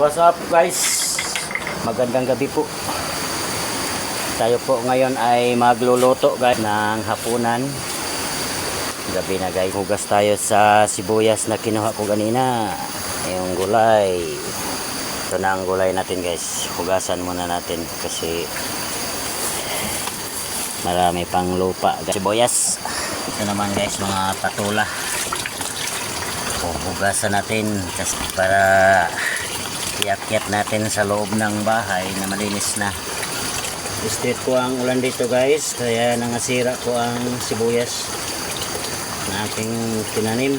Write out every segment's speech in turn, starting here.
What's up guys? Magandang gabi po. Tayo po ngayon ay magluluto guys ng hapunan. Gabi na guys. Hugas tayo sa sibuyas na kinuha ko kanina. Yung gulay. Ito na ang gulay natin guys. Hugasan muna natin kasi marami pang lupa. guys. Sibuyas. Ito naman guys mga patula. Hugasan natin kasi para iakyat natin sa loob ng bahay na malinis na. State ko ang ulan dito guys, kaya nangasira ko ang sibuyas na aking tinanim.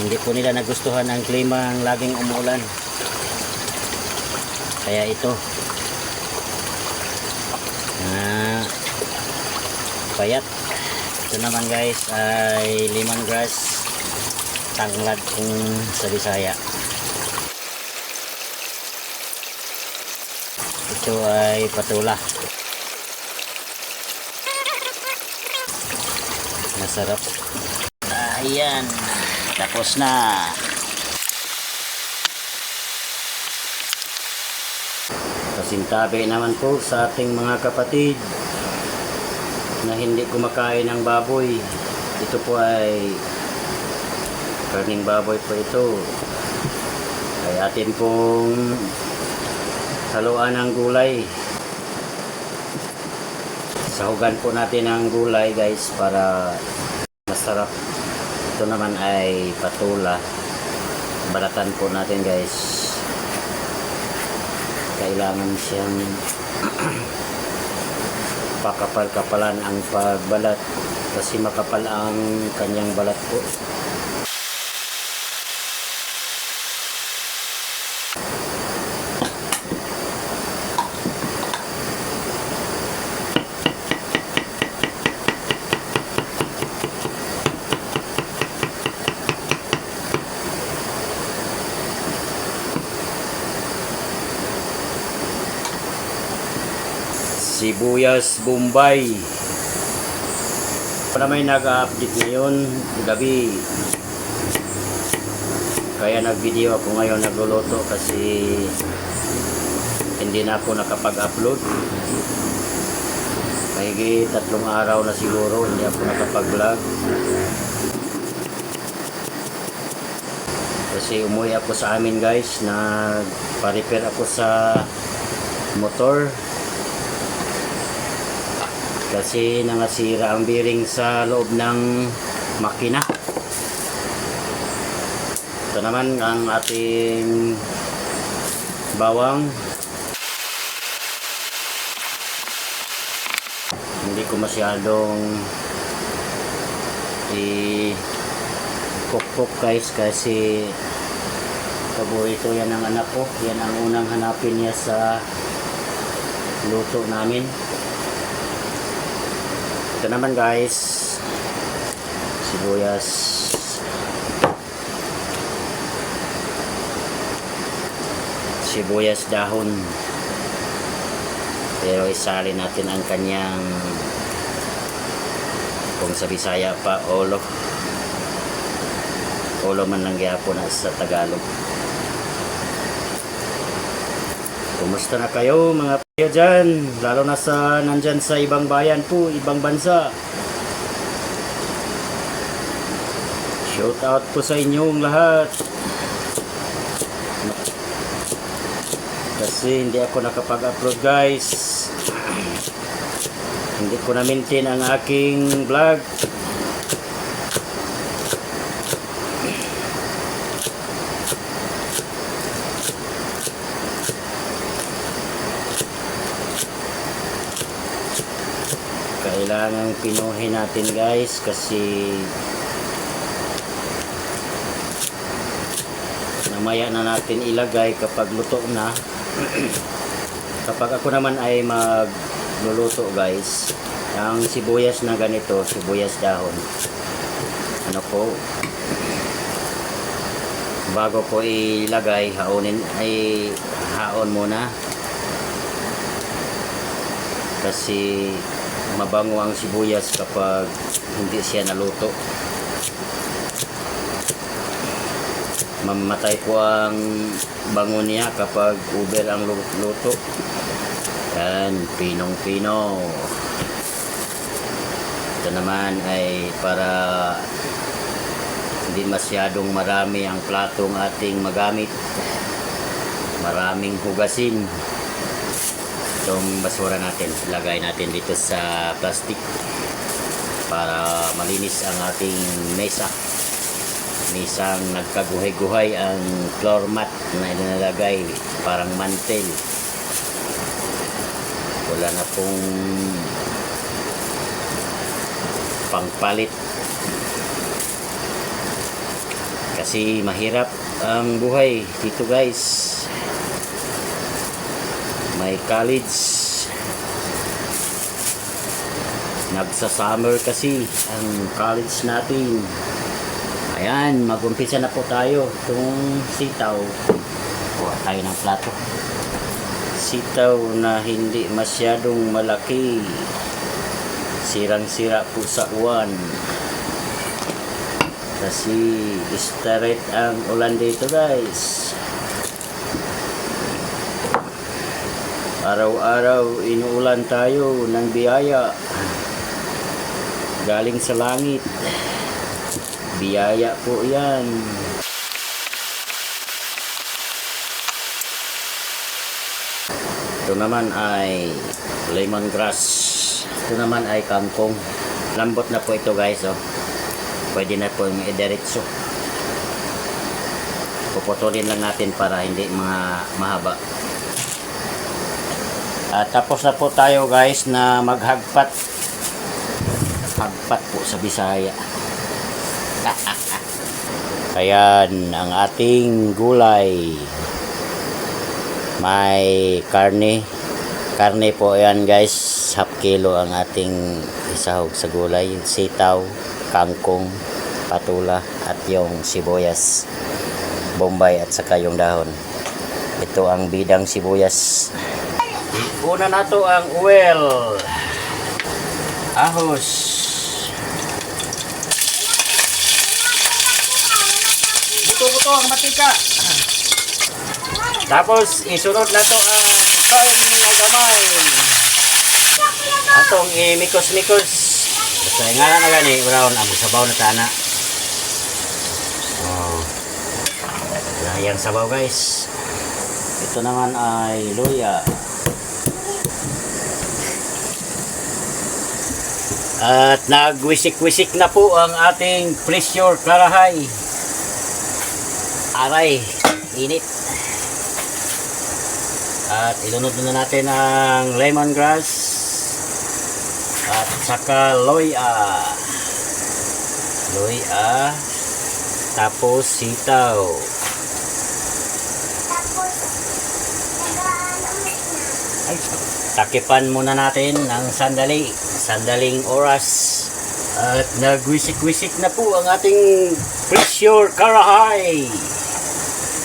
Hindi po nila nagustuhan ang klima ang laging umuulan. Kaya ito. Na payat. Ito naman guys ay lemongrass tanglad kung sa Bisaya. Ito ay patula. Masarap. Ayan. Tapos na. Pasintabi naman po sa ating mga kapatid na hindi kumakain ng baboy. Ito po ay karning baboy po ito. Ay atin pong haluan ng gulay. Sahugan po natin ang gulay guys para masarap. Ito naman ay patula. Balatan po natin guys. Kailangan siyang pakapal-kapalan ang pagbalat kasi makapal ang kanyang balat po. Sibuyas Bombay. Para may nag-update ngayon, gabi. Kaya nag-video ako ngayon nagluluto kasi hindi na ako nakapag-upload. Kaya tatlong araw na siguro hindi ako nakapag-vlog. Kasi umuwi ako sa amin guys, nag-repair ako sa motor kasi nangasira ang bearing sa loob ng makina. Ito naman ang ating bawang. Hindi ko masyadong i cook guys kasi paborito yan ng anak ko. Yan ang unang hanapin niya sa luto namin ito naman guys, sibuyas. Sibuyas dahon. Pero isali natin ang kanyang kung sa Bisaya pa, olo. Olo man lang gyapon na sa Tagalog. Kumusta na kayo mga kayo dyan, lalo na sa nandyan sa ibang bayan po, ibang bansa. Shout out po sa inyong lahat. Kasi hindi ako nakapag-upload guys. Hindi ko na maintain ang aking vlog. Kailangan pinuhin natin guys kasi namaya na natin ilagay kapag luto na. Kapag ako naman ay magluluto guys ang sibuyas na ganito sibuyas dahon. Ano po? Bago ko ilagay haonin ay haon muna. Kasi mabango ang sibuyas kapag hindi siya naluto Mamamatay po ang bango niya kapag uber ang lu- luto. Yan, pinong-pino. Ito naman ay para hindi masyadong marami ang platong ating magamit. Maraming hugasin. Itong basura natin, ilagay natin dito sa plastic para malinis ang ating mesa. Misang nagkaguhay-guhay ang floor mat na inalagay parang mantel. Wala na pong pangpalit kasi mahirap ang buhay dito guys may college. Nagsa-summer kasi ang college natin. Ayan magumpisa na po tayo. Itong sitaw. Kuha tayo ng plato. Sitaw na hindi masyadong malaki. Sirang-sira po sa uwan. Kasi straight ang ulan dito guys araw-araw inuulan tayo ng biyaya. Galing sa langit. Biyaya po yan. Ito naman ay lemongrass. Ito naman ay kangkong. Lambot na po ito guys oh. pwede na po yung idiretso puputulin lang natin para hindi mga mahaba at tapos na po tayo guys na maghagpat. Hagpat po sa Bisaya. Ayan ang ating gulay. May karne. Karne po yan guys. Half kilo ang ating isahog sa gulay. Sitaw, kangkong patula at yung sibuyas. Bombay at saka yung dahon. Ito ang bidang sibuyas una na to ang oil ahos. Buto-buto ang matika. Tapos isunod na to ang karne ng gamay atong imikos-mikos. Basta nga na gani brown ang sabaw na tana. Oh. Sayang sabaw guys. Ito naman ay luya. At nagwisik-wisik na po ang ating pressure karahay. Aray, init. At ilunod na natin ang lemongrass at saka loya. Loya. Tapos sitaw. Ay, takipan muna natin ng sandali. Sandaling oras. At nagwisik-wisik na po ang ating pressure karahay.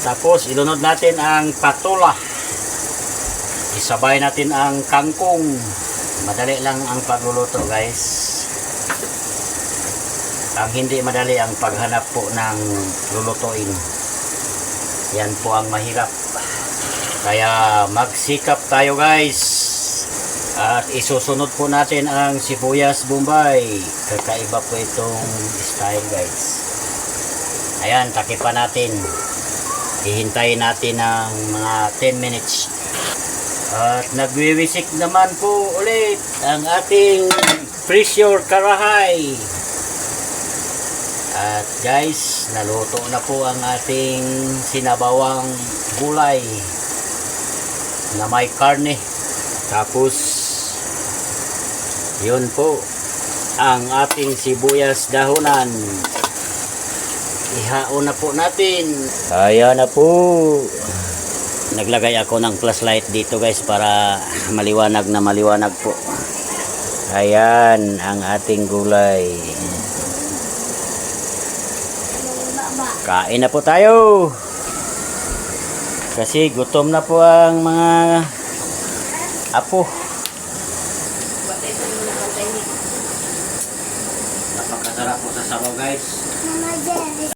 Tapos ilunod natin ang patula. Isabay natin ang kangkong. Madali lang ang pagluluto guys. Ang hindi madali ang paghanap po ng lulutuin. Yan po ang mahirap. Kaya magsikap tayo guys. At isusunod po natin ang sibuyas bombay. Kakaiba po itong style guys. Ayan, takipan natin. Hihintayin natin ng mga 10 minutes. At nagwiwisik naman po ulit ang ating pressure karahay. At guys, naluto na po ang ating sinabawang gulay na may karne. Tapos, yun po ang ating sibuyas dahonan. Ihaon na po natin. Kaya na po. Naglagay ako ng flashlight dito guys para maliwanag na maliwanag po. Ayan ang ating gulay. Kain na po tayo. Kasi gutom na po ang mga apo. Guys.